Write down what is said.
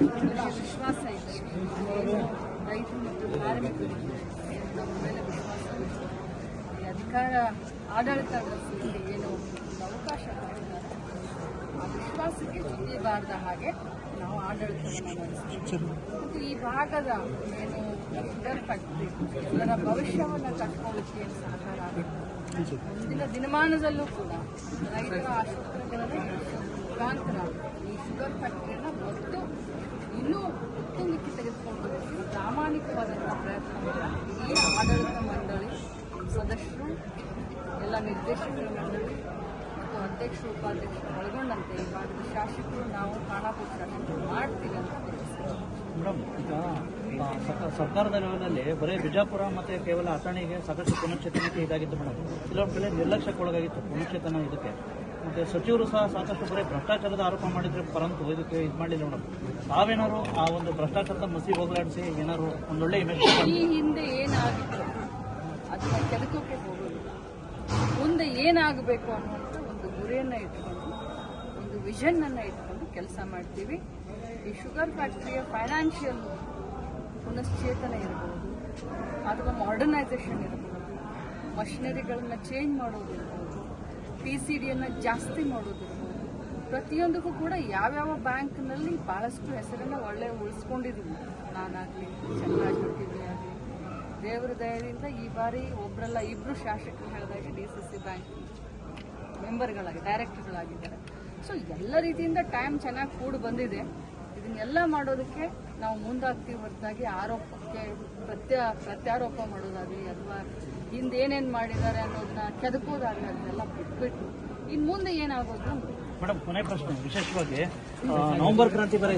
ವಿಶ್ವಾಸ ಇದೆ ರೈತರು ಮತ್ತು ಕಾರ್ಮಿಕರು ನಮ್ಮ ಮೇಲೆ ವಿಶ್ವಾಸ ಈ ಅಧಿಕಾರ ಆಡಳಿತ ಏನು ಅವಕಾಶ ಆ ವಿಶ್ವಾಸಕ್ಕೆ ಬಾರದ ಹಾಗೆ ನಾವು ಆಡಳಿತವನ್ನು ಮತ್ತು ಈ ಭಾಗದ ಏನು ಶುಗರ್ ಫ್ಯಾಕ್ಟ್ರಿ ಎಲ್ಲರ ಭವಿಷ್ಯವನ್ನು ಕಟ್ಕೊಳ್ಳಿಕ್ಕೆ ಸಹಕಾರ ಆಗುತ್ತೆ ಮುಂದಿನ ದಿನಮಾನದಲ್ಲೂ ಕೂಡ ರೈತರ ಆಶೋತ್ತರಗಳನ್ನು ಮುಖಾಂತರ ಈ ಶುಗರ್ ಫ್ಯಾಕ್ಟ್ರಿಯನ್ನು ಹೋಗಲಿಕ್ಕೆ ಪ್ರಾಮಾಣಿಕವಾದಂಥ ಪ್ರಯತ್ನವನ್ನು ಆಡಳಿತ ಮಂಡಳಿ ಸದಸ್ಯರು, ಎಲ್ಲ ನಿರ್ದೇಶಕರ ಮಂಡಳಿ ಮತ್ತು ಅಧ್ಯಕ್ಷರು, ಉಪಾಧ್ಯಕ್ಷರು ಒಳಗೊಂಡಂತೆ ಈ ಭಾಗದ ಶಾಸಕರು, ನಾವು ಖಾನಾಪುರ ಶಾಸಕರು ಮಾಡ್ತೀವಿ ಅಂತ ಮೇಡಮ್ ಈಗ ಸರ್ಕಾರದ ಲೆವೆಲಲ್ಲಿ ಬರೀ ಬಿಜಾಪುರ ಮತ್ತೆ ಕೇವಲ ಅಥಣಿಗೆ ಸಾಕಷ್ಟು ಪುನಶ್ಚೇತನಕ್ಕೆ ಇದಾಗಿತ್ತು ಮೇಡಮ್ ಕೆಲವೊಂದು ಕಡೆ ನಿರ್ಲಕ್ಷ್ಯಕ್ಕೆ ಒಳಗಾಗಿತ್ತು ಪುನಶ್ಚೇತನ ಇದಕ್ಕೆ. ಮತ್ತೆ ಸಚಿವರು ಸಹ ಸಾಕಷ್ಟು ಬರೀ ಭ್ರಷ್ಟಾಚಾರದ ಆರೋಪ ಮಾಡಿದ್ರೆ ಪರಂತು ಇದಕ್ಕೆ ಇದು ಮಾಡಲಿಲ್ಲ ಮೇಡಮ್ ತಾವೇನಾದ್ರು ಆ ಒಂದು ಭ್ರಷ್ಟಾಚಾರದ ಮಸಿ ಹೋಗಲಾಡಿಸಿ ಏನಾದ್ರು ಒಂದೊಳ್ಳೆ ಇಮೇಜ್ ಈ ಹಿಂದೆ ಏನಾಗಿತ್ತು? ಅದನ್ನ ಹೋಗೋದಿಲ್ಲ ಮುಂದೆ ಏನಾಗಬೇಕು ಅನ್ನುವಂಥ ಒಂದು ಗುರಿಯನ್ನು ಇಟ್ಕೊಂಡು ಒಂದು ವಿಷನ್ನನ್ನು ಇಟ್ಕೊಂಡು ಕೆಲಸ ಮಾಡ್ತೀವಿ. ಈ ಶುಗರ್ ಫ್ಯಾಕ್ಟ್ರಿಯ ಫೈನಾನ್ಷಿಯಲ್ ಪುನಶ್ಚೇತನ ಇರ್ಬೋದು ಅಥವಾ ಮಾಡರ್ನೈಸೇಷನ್ ಇರ್ಬೋದು ಮಷಿನರಿಗಳನ್ನ ಚೇಂಜ್ ಮಾಡೋದಿರ್ಬೋದು ಪಿ ಸಿ ಡಿಯನ್ನು ಜಾಸ್ತಿ ಮಾಡೋದಿರ್ಬೋದು ಪ್ರತಿಯೊಂದಕ್ಕೂ ಕೂಡ ಯಾವ್ಯಾವ ಬ್ಯಾಂಕ್ನಲ್ಲಿ ಭಾಳಷ್ಟು ಹೆಸರನ್ನು ಒಳ್ಳೆ ಉಳಿಸ್ಕೊಂಡಿದ್ದೀವಿ ನಾನಾಗಲಿ ಚಂದ್ರಾಜ್ ಆಗಲಿ, ದೇವರ ದಯದಿಂದ ಈ ಬಾರಿ ಒಬ್ಬರಲ್ಲ ಇಬ್ಬರು ಶಾಸಕರು ಹೇಳಿದಾಗ ಡಿ ಸಿ ಸಿ ಬ್ಯಾಂಕ್ ಮೆಂಬರ್ಗಳಾಗಿ, ಡೈರೆಕ್ಟರ್ಗಳಾಗಿದ್ದಾರೆ. ಸೊ ಎಲ್ಲ ರೀತಿಯಿಂದ ಟೈಮ್ ಚೆನ್ನಾಗಿ ಕೂಡ ಬಂದಿದೆ. ಇದನ್ನೆಲ್ಲ ಮಾಡೋದಕ್ಕೆ ನಾವು ಮುಂದಾಗ್ತೀವಿ ಹೊರತಾಗಿ ಆರೋಪಕ್ಕೆ ಪ್ರತ್ಯ ಪ್ರತ್ಯಾರೋಪ ಮಾಡೋದಾಗಲಿ ಅಥವಾ ಹಿಂದೆ ಏನೇನು ಮಾಡಿದ್ದಾರೆ ಅನ್ನೋದನ್ನ ಕೆದಕೋದಾಗಲಿ ಅದನ್ನೆಲ್ಲ ಬಿಟ್ಬಿಟ್ಟು ಇನ್ನು ಮುಂದೆ ಏನಾಗೋದು ಮೇಡಮ್, ಕೊನೆ ಪ್ರಶ್ನೆ, ವಿಶೇಷವಾಗಿ ನವೆಂಬರ್ ಕ್ರಾಂತಿ